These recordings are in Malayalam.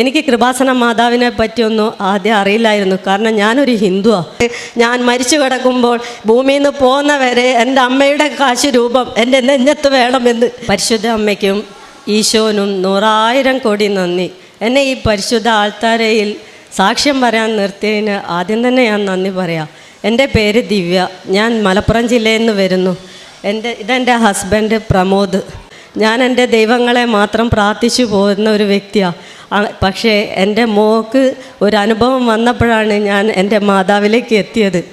എനിക്ക് കൃപാസന മാതാവിനെ പറ്റിയൊന്നും ആദ്യം അറിയില്ലായിരുന്നു. കാരണം ഞാനൊരു ഹിന്ദുവാണ് ഞാൻ മരിച്ചു കിടക്കുമ്പോൾ ഭൂമിയിൽ നിന്ന് പോകുന്നവരെ എന്റെ അമ്മയുടെ കാശ് രൂപം എന്റെ നെഞ്ഞത്ത് വേണമെന്ന് പരിശുദ്ധ അമ്മയ്ക്കും ഈശോനും നൂറായിരം കോടി നന്ദി. എന്നെ ഈ പരിശുദ്ധ ആൾത്താരയിൽ സാക്ഷ്യം പറയാൻ നിർത്തിയതിന് ആദ്യം തന്നെ ഞാൻ നന്ദി പറയാം. എന്റെ പേര് ദിവ്യ. ഞാൻ മലപ്പുറം ജില്ലയിൽ നിന്ന് വരുന്നു. എന്റെ ഇതെന്റെ ഹസ്ബൻഡ് പ്രമോദ്. ഞാൻ എന്റെ ദൈവങ്ങളെ മാത്രം പ്രാർത്ഥിച്ചു പോകുന്ന ഒരു വ്യക്തിയാണ് പക്ഷേ എന്റെ മോക്ക് ഒരു അനുഭവം വന്നപ്പോഴാണ് ഞാൻ എന്റെ മാതാവിലേക്ക് എത്തിയത്.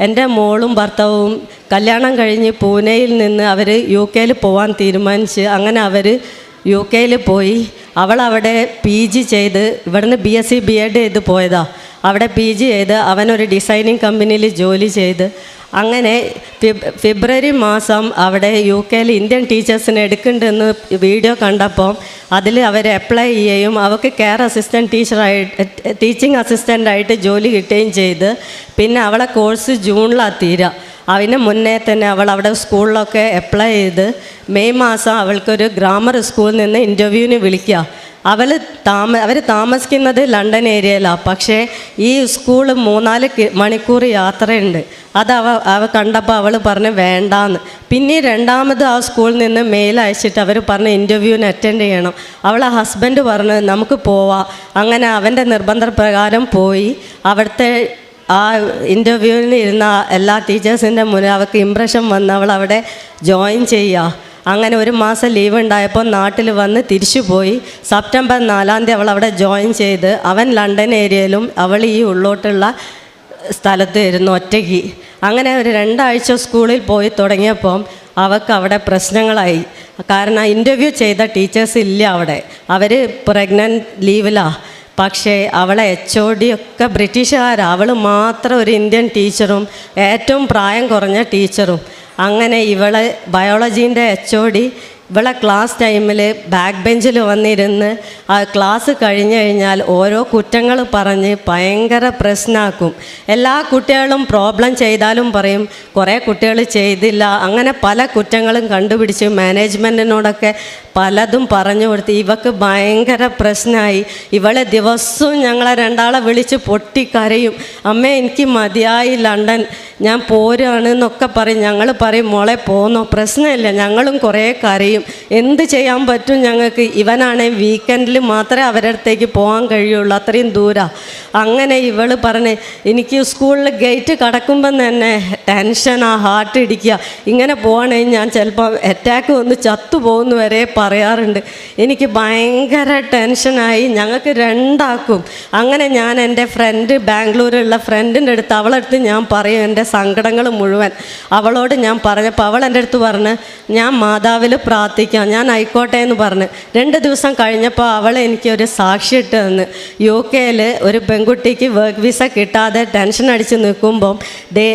എന്റെ മോളും ഭർത്താവും കല്യാണം കഴിഞ്ഞ് പൂനെയിൽ നിന്ന് അവർ യു കെയിൽ പോകാൻ തീരുമാനിച്ച് അങ്ങനെ അവർ യു കെയിൽ പോയി. അവൾ അവിടെ പി ജി ചെയ്ത് ഇവിടുന്ന് B S C B ed ചെയ്ത് പോയതാണ് അവിടെ പി ജി ചെയ്ത് അവനൊരു ഡിസൈനിങ് കമ്പനിയിൽ ജോലി ചെയ്ത്. അങ്ങനെ ഫെബ്രുവരി മാസം അവിടെ യു കെയിൽ ഇന്ത്യൻ ടീച്ചേഴ്സിനെ എടുക്കുന്നുണ്ടെന്ന് വീഡിയോ കണ്ടപ്പോൾ അതിൽ അവർ അപ്ലൈ ചെയ്യുകയും അവർക്ക് കെയർ അസിസ്റ്റന്റ് ടീച്ചറായിട്ട് ടീച്ചിങ് അസിസ്റ്റന്റായിട്ട് ജോലി കിട്ടുകയും ചെയ്ത്. പിന്നെ അവളെ കോഴ്സ് ജൂണിലാണ് തീരുക അതിന് മുന്നേ തന്നെ അവൾ അവിടെ സ്കൂളിലൊക്കെ അപ്ലൈ ചെയ്ത്. മെയ് മാസം അവൾക്കൊരു ഗ്രാമർ സ്കൂളിൽ നിന്ന് ഇന്റർവ്യൂവിന് വിളിക്കുക അവൾ താമ അവർ താമസിക്കുന്നത് ലണ്ടൻ ഏരിയയിലാണ് പക്ഷേ ഈ സ്കൂൾ മൂന്നാൽ മണിക്കൂർ യാത്രയുണ്ട്. അത് അവ അവ കണ്ടപ്പോൾ അവൾ പറഞ്ഞ് വേണ്ടാന്ന്. പിന്നെ രണ്ടാമത് ആ സ്കൂളിൽ നിന്ന് മെയിൽ അയച്ചിട്ട് അവർ പറഞ്ഞ് ഇന്റർവ്യൂവിന് അറ്റൻഡ് ചെയ്യണം. അവളെ ഹസ്ബൻഡ് പറഞ്ഞ് നമുക്ക് പോവാം. അങ്ങനെ അവന്റെ നിർബന്ധപ്രകാരം പോയി. അവിടുത്തെ ആ ഇന്റർവ്യൂവിന് ഇരുന്ന എല്ലാ ടീച്ചേഴ്സിന്റെ മുന്നിൽ അവൾക്ക് ഇമ്പ്രഷൻ വന്ന് അവൾ അവിടെ ജോയിൻ ചെയ്യുക അങ്ങനെ ഒരു മാസം ലീവ് ഉണ്ടായപ്പോൾ നാട്ടിൽ വന്ന് തിരിച്ചു പോയി. സെപ്റ്റംബർ നാലാം തീയതി അവൾ അവിടെ ജോയിൻ ചെയ്ത് അവൻ ലണ്ടൻ ഏരിയയിലും അവൾ ഈ ഉള്ളോട്ടുള്ള സ്ഥലത്ത് ഇരുന്നു ഒറ്റയ്ക്ക്. അങ്ങനെ ഒരു രണ്ടാഴ്ച സ്കൂളിൽ പോയി തുടങ്ങിയപ്പം അവൾക്ക് അവിടെ പ്രശ്നങ്ങളായി. കാരണം ഇന്റർവ്യൂ ചെയ്ത ടീച്ചേഴ്സ് ഇല്ല അവിടെ. അവർ പ്രഗ്നന്റ് ലീവിലാണ് പക്ഷേ അവളെ എച്ച് ഒ ഡി ഒക്കെ ബ്രിട്ടീഷുകാരാണ് അവൾ മാത്രം ഒരു ഇന്ത്യൻ ടീച്ചറും ഏറ്റവും പ്രായം കുറഞ്ഞ ടീച്ചറും അങ്ങനെ ഇവളെ ബയോളജീന്റെ എച്ച് ഒ ഡി ഇവളെ ക്ലാസ് ടൈമിൽ ബാക്ക് ബെഞ്ചിൽ വന്നിരുന്ന് ആ ക്ലാസ് കഴിഞ്ഞു കഴിഞ്ഞാൽ ഓരോ കുറ്റങ്ങൾ പറഞ്ഞ് ഭയങ്കര പ്രശ്നമാക്കും എല്ലാ കുട്ടികളും പ്രോബ്ലം ചെയ്താലും പറയും കുറേ കുട്ടികൾ ചെയ്തില്ല. അങ്ങനെ പല കുറ്റങ്ങളും കണ്ടുപിടിച്ച് മാനേജ്മെന്റിനോടൊക്കെ പലതും പറഞ്ഞു കൊടുത്ത് ഇവക്ക് ഭയങ്കര പ്രശ്നമായി ഇവളെ ദിവസവും ഞങ്ങളെ രണ്ടാളെ വിളിച്ച് പൊട്ടിക്കരയും. അമ്മേ എനിക്ക് മതിയായി ലണ്ടൻ. ഞാൻ പോരാണ് എന്നൊക്കെ പറയും. ഞങ്ങൾ പറയും മോളെ പോന്നോ. പ്രശ്നമില്ല ഞങ്ങളും കുറേ കരയും. എന്ത് ചെയ്യാൻ പറ്റും ഞങ്ങൾക്ക്? ഇവനാണേ വീക്കെൻഡിൽ മാത്രമേ അവരുടെ അടുത്തേക്ക് പോകാൻ കഴിയുള്ളൂ അത്രയും ദൂരം. അങ്ങനെ ഇവൾ പറഞ്ഞ് എനിക്ക് സ്കൂളിൽ ഗേറ്റ് കടക്കുമ്പം തന്നെ ടെൻഷനാ ഹാർട്ട് ഇടിക്കുക. ഇങ്ങനെ പോകണമെങ്കിൽ ഞാൻ ചിലപ്പോൾ അറ്റാക്ക് വന്ന് ചത്തു പോകുന്ന വരെ പറയാറുണ്ട്. എനിക്ക് ഭയങ്കര ടെൻഷനായി. ഞങ്ങൾക്ക് രണ്ടാക്കും. അങ്ങനെ ഞാൻ എന്റെ ഫ്രണ്ട് ബാംഗ്ലൂരിലുള്ള ഫ്രണ്ടിന്റെ അടുത്ത് അവളടുത്ത് ഞാൻ പറയും എന്റെ സങ്കടങ്ങൾ മുഴുവൻ. അവളോട് ഞാൻ പറഞ്ഞപ്പോൾ അവൾ എന്റെ അടുത്ത് പറഞ്ഞ് ഞാൻ മാതാവിൽ പ്രാർത്ഥിക്കാം ഞാൻ ആയിക്കോട്ടെ എന്ന് പറഞ്ഞ്. രണ്ട് ദിവസം കഴിഞ്ഞപ്പോൾ അവൾ എനിക്ക് ഒരു സാക്ഷി ഇട്ട് തന്ന്. യു കെയിൽ ഒരു പെൺകുട്ടിക്ക് വർക്ക് വിസ കിട്ടാതെ ടെൻഷൻ അടിച്ച് നിൽക്കുമ്പം ഡേ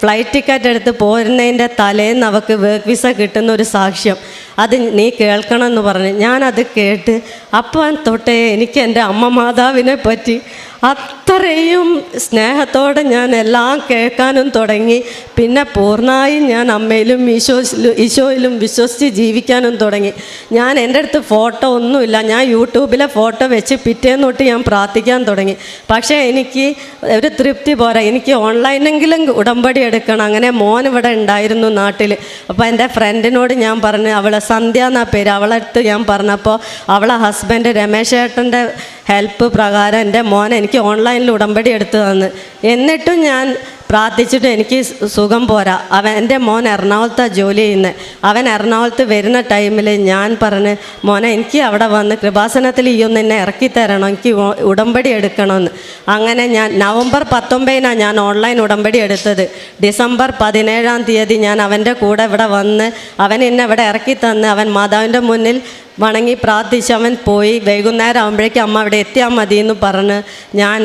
ഫ്ലൈറ്റ് ടിക്കറ്റ് എടുത്ത് പോരുന്നതിന്റെ തലേന്ന് അവൾക്ക് വർക്ക് വിസ കിട്ടുന്ന ഒരു സാക്ഷ്യം. അത് നീ കേൾക്കണം എന്ന് പറഞ്ഞ്. ഞാനത് കേട്ട് അപ്പം തൊട്ടേ എനിക്ക് എന്റെ അമ്മ മാതാവിനെ പറ്റി അത്രയും സ്നേഹത്തോടെ ഞാൻ എല്ലാം കേൾക്കാനും തുടങ്ങി. പിന്നെ പൂർണമായും ഞാൻ അമ്മയിലും ഈശോയിലും ഈശോയിലും വിശ്വസിച്ച് ജീവിക്കാനും തുടങ്ങി. ഞാൻ എന്റെ അടുത്ത് ഫോട്ടോ ഒന്നുമില്ല. ഞാൻ യൂട്യൂബിലെ ഫോട്ടോ വെച്ച് പിറ്റേന്ന് തൊട്ട് ഞാൻ പ്രാർത്ഥിക്കാൻ തുടങ്ങി. പക്ഷേ എനിക്ക് ഒരു തൃപ്തി പോരാ. എനിക്ക് ഓൺലൈനെങ്കിലും ഉടമ്പടി എടുക്കണം. അങ്ങനെ മോൻ ഇവിടെ ഉണ്ടായിരുന്നു നാട്ടിൽ. അപ്പോൾ എന്റെ ഫ്രണ്ടിനോട് ഞാൻ പറഞ്ഞു അവളെ സന്ധ്യ എന്നാ പേര്. അവളടുത്ത് ഞാൻ പറഞ്ഞപ്പോൾ അവളെ ഹസ്ബൻഡ് രമേശ് ഏട്ടന്റെ ഹെൽപ്പ് പ്രകാരം എന്റെ മോൻ എനിക്ക് ഓൺലൈനിൽ ഉടമ്പടി എടുത്തു തന്ന്. എന്നിട്ടും ഞാൻ പ്രാർത്ഥിച്ചിട്ട് എനിക്ക് സുഖം പോരാ. അവൻ എന്റെ മോൻ എറണാകുളത്താണ് ജോലി ചെയ്യുന്നത് അവൻ എറണാകുളത്ത് വരുന്ന ടൈമിൽ ഞാൻ പറഞ്ഞ് മോനെ എനിക്ക് അവിടെ വന്ന് കൃപാസനത്തിൽ ഈ ഒന്ന് എന്നെ ഇറക്കി തരണം. എനിക്ക് ഉടമ്പടി എടുക്കണമെന്ന്. അങ്ങനെ ഞാൻ നവംബർ പത്തൊമ്പതിനാണ് ഞാൻ ഓൺലൈൻ ഉടമ്പടി എടുത്തത്. ഡിസംബർ പതിനേഴാം തീയതി ഞാൻ അവന്റെ കൂടെ ഇവിടെ വന്ന് അവൻ എന്നെ ഇവിടെ ഇറക്കി തന്ന് അവൻ മാതാവിന്റെ മുന്നിൽ വണങ്ങി പ്രാർത്ഥിച്ച് അവൻ പോയി. വൈകുന്നേരം ആകുമ്പോഴേക്കും അമ്മ അവിടെ എത്തിയാൽ മതി എന്ന് പറഞ്ഞ് ഞാൻ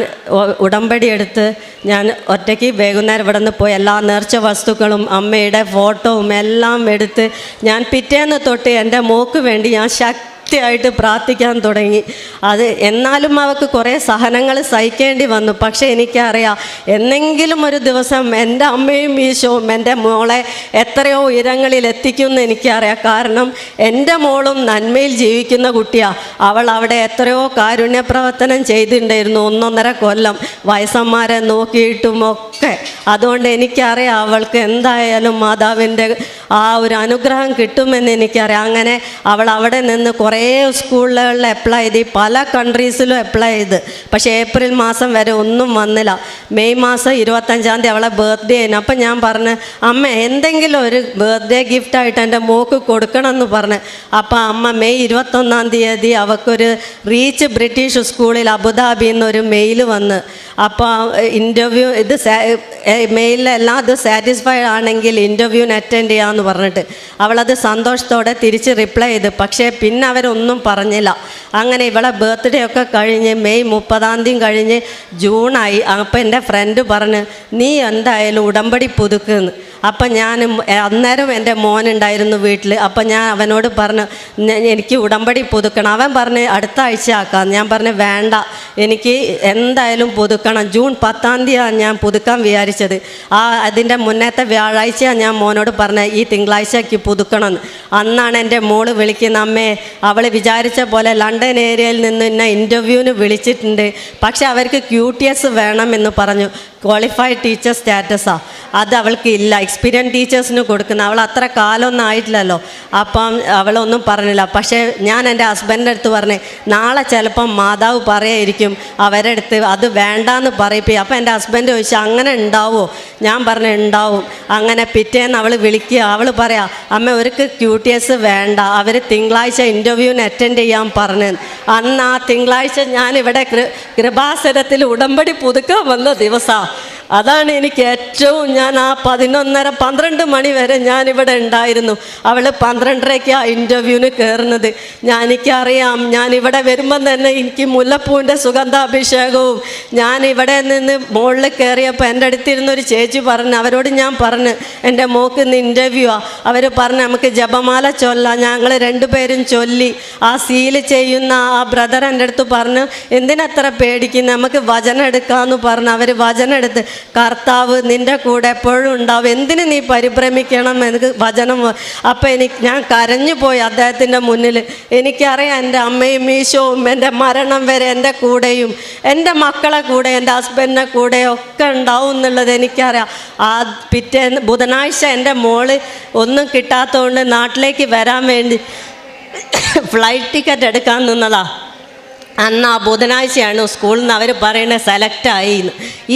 ഉടമ്പടി എടുത്ത് ഞാൻ ഒറ്റയ്ക്ക് വൈകുന്നേരം ഇവിടെ നിന്ന് പോയി. എല്ലാ നേർച്ച വസ്തുക്കളും അമ്മയുടെ ഫോട്ടോവും എല്ലാം എടുത്ത് ഞാൻ പിറ്റേന്ന് തൊട്ട് എന്റെ മോക്ക് വേണ്ടി ഞാൻ ശക്തി ശക്തിയായിട്ട് പ്രാർത്ഥിക്കാൻ തുടങ്ങി. അത് എന്നാലും അവൾക്ക് കുറേ സഹനങ്ങൾ സഹിക്കേണ്ടി വന്നു. പക്ഷേ എനിക്കറിയാം എന്നെങ്കിലും ഒരു ദിവസം എന്റെ അമ്മയും ഈശോവും എന്റെ മോളെ എത്രയോ ഉയരങ്ങളിൽ എത്തിക്കുമെന്ന് എനിക്കറിയാം. കാരണം എന്റെ മോളും നന്മയിൽ ജീവിക്കുന്ന കുട്ടിയാണ് അവൾ അവിടെ എത്രയോ കാരുണ്യപ്രവർത്തനം ചെയ്തിട്ടുണ്ടായിരുന്നു. ഒന്നൊന്നര കൊല്ലം വയസ്സന്മാരെ നോക്കിയിട്ടും ഒക്കെ. അതുകൊണ്ട് എനിക്കറിയാം അവൾക്ക് എന്തായാലും മാതാവിന്റെ ആ ഒരു അനുഗ്രഹം കിട്ടുമെന്ന് എനിക്കറിയാം. അങ്ങനെ അവൾ അവിടെ നിന്ന് കുറേ സ്കൂളുകളിൽ അപ്ലൈ ചെയ്ത് പല കൺട്രീസിലും അപ്ലൈ ചെയ്ത്. പക്ഷേ ഏപ്രിൽ മാസം വരെ ഒന്നും വന്നില്ല. മെയ് മാസം ഇരുപത്തഞ്ചാം തീയതി അവളെ ബർത്ത്ഡേ ആയിരുന്നു. അപ്പം ഞാൻ പറഞ്ഞു അമ്മ എന്തെങ്കിലും ഒരു ബർത്ത്ഡേ ഗിഫ്റ്റായിട്ട് എന്റെ മോക്ക് കൊടുക്കണം എന്ന് പറഞ്ഞു. അപ്പം അമ്മ മെയ് ഇരുപത്തൊന്നാം തീയതി അവൾക്കൊരു റീച്ച് ബ്രിട്ടീഷ് സ്കൂളിൽ അബുദാബിയിൽ ഒരു മെയിൽ വന്ന്. അപ്പോൾ ഇന്റർവ്യൂ ഇത് മെയിലെല്ലാം അത് സാറ്റിസ്ഫൈഡ് ആണെങ്കിൽ ഇന്റർവ്യൂവിന് അറ്റൻഡ് ചെയ്യാമെന്ന് പറഞ്ഞിട്ട്. അവളത് സന്തോഷത്തോടെ തിരിച്ച് റിപ്ലൈ ചെയ്ത്. പക്ഷേ പിന്നെ അവരൊന്നും പറഞ്ഞില്ല. അങ്ങനെ ഇവളെ ബർത്ത്ഡേ ഒക്കെ കഴിഞ്ഞ് മെയ് മുപ്പതാം തീയതി കഴിഞ്ഞ് ജൂണായി അപ്പം എന്റെ ഫ്രണ്ട് പറഞ്ഞ് നീ എന്തായാലും ഉടമ്പടി പുതുക്കുന്ന് അപ്പം ഞാൻ അന്നേരം എന്റെ മോനുണ്ടായിരുന്നു വീട്ടിൽ അപ്പം ഞാൻ അവനോട് പറഞ്ഞു എനിക്ക് ഉടമ്പടി പുതുക്കണം. അവൻ പറഞ്ഞ് അടുത്ത ആഴ്ച ആക്കാം. ഞാൻ പറഞ്ഞു വേണ്ട. എനിക്ക് എന്തായാലും പുതുക്കണം. ജൂൺ പത്താം തീയതിയാണ് ഞാൻ പുതുക്കാൻ വിചാരിച്ചത്. ആ അതിന്റെ മുന്നത്തെ വ്യാഴാഴ്ചയാണ് ഞാൻ മോനോട് പറഞ്ഞത് ഈ തിങ്കളാഴ്ചയ്ക്ക് പുതുക്കണം. അന്നാണ് എന്റെ മോൾ വിളിക്കുന്ന അമ്മേ അവൾ വിചാരിച്ച പോലെ ലണ്ടൻ ഏരിയയിൽ നിന്ന് എന്നെ ഇന്റർവ്യൂവിന് വിളിച്ചിട്ടുണ്ട്. പക്ഷെ അവർക്ക് ക്യൂ ടി എസ് വേണമെന്ന് പറഞ്ഞു. ക്വാളിഫൈഡ് ടീച്ചർ സ്റ്റാറ്റസാണ് അത് അവൾക്ക് ഇല്ല. എക്സ്പീരിയൻസ് ടീച്ചേഴ്സിന് കൊടുക്കുന്ന. അവൾ അത്ര കാലമൊന്നും ആയിട്ടില്ലല്ലോ. അപ്പം അവളൊന്നും പറഞ്ഞില്ല. പക്ഷേ ഞാൻ എന്റെ ഹസ്ബൻഡിന്റെ അടുത്ത് പറഞ്ഞേ നാളെ ചിലപ്പം മാതാവ് പറയായിരിക്കും അവരുടെ അടുത്ത് അത് വേണ്ടാന്ന് പറയിപ്പി. അപ്പം എന്റെ ഹസ്ബൻഡ് ചോദിച്ചു അങ്ങനെ ഉണ്ടാവുമോ ഞാൻ പറഞ്ഞു ഉണ്ടാവും. അങ്ങനെ പിറ്റേന്ന് അവൾ വിളിക്കുക. അവൾ പറയാ അമ്മ അവർക്ക് ക്യൂ ടി എസ് വേണ്ട. അവർ തിങ്കളാഴ്ച ഇന്റർവ്യൂവിന് അറ്റൻഡ് ചെയ്യാൻ പറഞ്ഞു. അന്ന് ആ തിങ്കളാഴ്ച ഞാൻ ഇവിടെ കൃ- കൃപാസനത്തിൽ ഉടമ്പടി പുതുക്കാൻ വന്ന ദിവസമാണ് അതാണ് എനിക്ക് ഏറ്റവും ഞാൻ ആ പതിനൊന്നര പന്ത്രണ്ട് മണി വരെ ഞാനിവിടെ ഉണ്ടായിരുന്നു. അവൾ പന്ത്രണ്ടരയ്ക്ക് ആ ഇന്റർവ്യൂവിന് കയറുന്നത് ഞാൻ എനിക്കറിയാം ഞാൻ ഇവിടെ വരുമ്പം തന്നെ എനിക്ക് മുല്ലപ്പൂവിന്റെ സുഗന്ധാഭിഷേകവും ഞാൻ ഇവിടെ നിന്ന് മുകളിൽ കയറിയപ്പോൾ എന്റെ അടുത്തിരുന്ന് ഒരു ചേച്ചി പറഞ്ഞു അവരോട് ഞാൻ പറഞ്ഞു എന്റെ മോക്ക് ഇന്ന് ഇന്റർവ്യൂ ആ. അവർ പറഞ്ഞു നമുക്ക് ജപമാല ചൊല്ലാം ഞങ്ങൾ രണ്ടുപേരും ചൊല്ലി ആ സീൽ ചെയ്യുന്ന ആ ബ്രദർ എന്റെ അടുത്ത് പറഞ്ഞു എന്തിനത്ര പേടിക്കുന്നു? നമുക്ക് വചനം എടുക്കാമെന്ന് പറഞ്ഞു അവർ വചനം എടുത്ത് കർത്താവ് നിന്റെ കൂടെ എപ്പോഴും ഉണ്ടാവും. എന്തിന് നീ പരിഭ്രമിക്കണം എനിക്ക് വചനം അപ്പം എനിക്ക് ഞാൻ കരഞ്ഞു പോയി അദ്ദേഹത്തിന്റെ മുന്നിൽ. എനിക്കറിയാം എന്റെ അമ്മയും ഈശോവും എന്റെ മരണം വരെ എന്റെ കൂടെയും എന്റെ മക്കളെ കൂടെ എന്റെ ഹസ്ബൻഡിനെ കൂടെ ഒക്കെ ഉണ്ടാവും എന്നുള്ളത് എനിക്കറിയാം. ആ പിറ്റേ ബുധനാഴ്ച എന്റെ മോൾ ഒന്നും കിട്ടാത്തതുകൊണ്ട് നാട്ടിലേക്ക് വരാൻ വേണ്ടി ഫ്ലൈറ്റ് ടിക്കറ്റ് എടുക്കാൻ നിന്നതാ. അന്ന് ആ ബുധനാഴ്ചയാണ് സ്കൂളിൽ നിന്ന് അവർ സെലക്ട് ആയി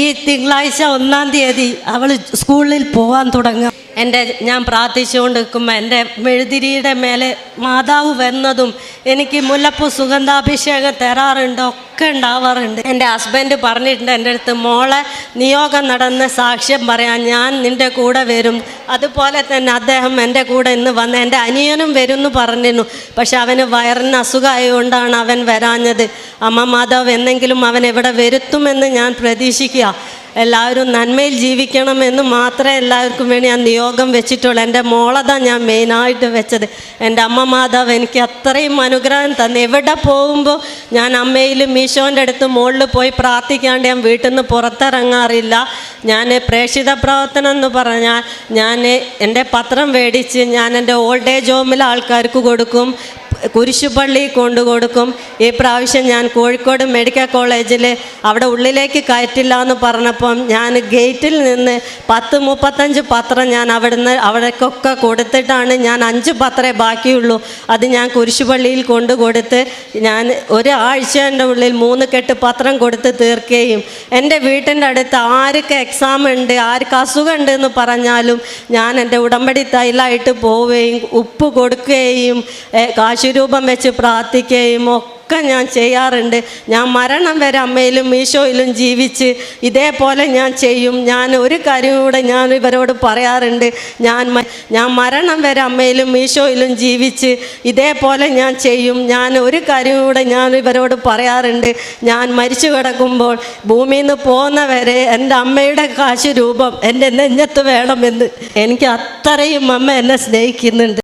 ഈ തിങ്കളാഴ്ച ഒന്നാം തീയതി അവൾ സ്കൂളിൽ പോകാൻ തുടങ്ങുക. എന്റെ ഞാൻ പ്രാർത്ഥിച്ചുകൊണ്ട് നിൽക്കുമ്പോൾ എന്റെ മെഴുതിരിയുടെ മേലെ മാതാവ് വന്നതും എനിക്ക് മുല്ലപ്പൂ സുഗന്ധാഭിഷേകം തരാറുണ്ട് ഒക്കെ ഉണ്ടാവാറുണ്ട്. എന്റെ ഹസ്ബൻഡ് പറഞ്ഞിട്ടുണ്ട് എന്റെ അടുത്ത് മോളെ നിയോഗം നടന്ന് സാക്ഷ്യം പറയാൻ ഞാൻ നിന്റെ കൂടെ വരും. അതുപോലെ തന്നെ അദ്ദേഹം എന്റെ കൂടെ ഇന്ന് വന്ന് എന്റെ അനിയനും വരും എന്ന് പറഞ്ഞിരുന്നു. പക്ഷെ അവന് വയറിന് അസുഖമായതുകൊണ്ടാണ് അവൻ വരാഞ്ഞത്. അമ്മ മാധവ് എന്നെങ്കിലും അവൻ എവിടെ വരുത്തുമെന്ന് ഞാൻ പ്രതീക്ഷിക്കുക. എല്ലാവരും നന്മയിൽ ജീവിക്കണമെന്ന് മാത്രമേ എല്ലാവർക്കും വേണ്ടി ഞാൻ നിയോഗം വെച്ചിട്ടുള്ളൂ. എന്റെ മോളതാ ഞാൻ മെയിനായിട്ട് വെച്ചത്. എന്റെ അമ്മ മാതാവ് എനിക്ക് അത്രയും അനുഗ്രഹം തന്നു. എവിടെ പോകുമ്പോൾ ഞാൻ അമ്മയിലും മീശോന്റെ അടുത്ത് മുകളിൽ പോയി പ്രാർത്ഥിക്കാണ്ട് ഞാൻ വീട്ടിൽ നിന്ന് പുറത്തിറങ്ങാറില്ല. ഞാൻ പ്രേക്ഷിത പ്രവർത്തനം എന്ന് പറഞ്ഞാൽ ഞാൻ എന്റെ പത്രം മേടിച്ച് ഞാൻ എന്റെ ഓൾഡ് ഏജ് ഹോമിലെ ആൾക്കാർക്ക് കൊടുക്കും. കുരിശുപള്ളി കൊണ്ടുകൊടുക്കും ഈ പ്രാവശ്യം ഞാൻ കോഴിക്കോട് മെഡിക്കൽ കോളേജിൽ അവിടെ ഉള്ളിലേക്ക് കയറ്റില്ല എന്ന് പറഞ്ഞപ്പം ഞാൻ ഗേറ്റിൽ നിന്ന് പത്ത് മുപ്പത്തഞ്ച് പത്രം ഞാൻ അവിടുന്ന് അവിടേക്കൊക്കെ കൊടുത്തിട്ടാണ് ഞാൻ അഞ്ച് പത്രമേ ബാക്കിയുള്ളൂ. അത് ഞാൻ കുരിശുപള്ളിയിൽ കൊണ്ടു കൊടുത്ത് ഞാൻ ഒരാഴ്ചന്റെ ഉള്ളിൽ മൂന്ന് കെട്ട് പത്രം കൊടുത്ത് തീർക്കുകയും എന്റെ വീട്ടിന്റെ അടുത്ത് ആർക്ക് എക്സാം ഉണ്ട് ആർക്ക് അസുഖം ഉണ്ട് എന്ന് പറഞ്ഞാലും ഞാൻ എന്റെ ഉടമ്പടി തൈലായിട്ട് പോവുകയും ഉപ്പ് കൊടുക്കുകയും ഏ, കാശുരൂപം വെച്ച് പ്രാർത്ഥിക്കുകയും ഒക്കെ ഞാൻ ചെയ്യാറുണ്ട്. ഞാൻ മരണം വരെ അമ്മയിലും മീശോയിലും ജീവിച്ച് ഇതേപോലെ ഞാൻ ചെയ്യും. ഞാൻ ഒരു കാര്യം കൂടെ ഞാൻ ഇവരോട് പറയാറുണ്ട്. ഞാൻ ഞാൻ മരണം വരെ അമ്മയിലും മീശോയിലും ജീവിച്ച് ഇതേപോലെ ഞാൻ ചെയ്യും. ഞാൻ ഒരു കാര്യം കൂടെ ഞാൻ ഇവരോട് പറയാറുണ്ട്. ഞാൻ മരിച്ചു കിടക്കുമ്പോൾ ഭൂമിയിൽ നിന്ന് പോകുന്നവരെ എന്റെ അമ്മയുടെ കാശ് രൂപം എന്റെ നെഞ്ഞത്ത് വേണമെന്ന് എനിക്ക് അത്രയും അമ്മ എന്നെ സ്നേഹിക്കുന്നുണ്ട്.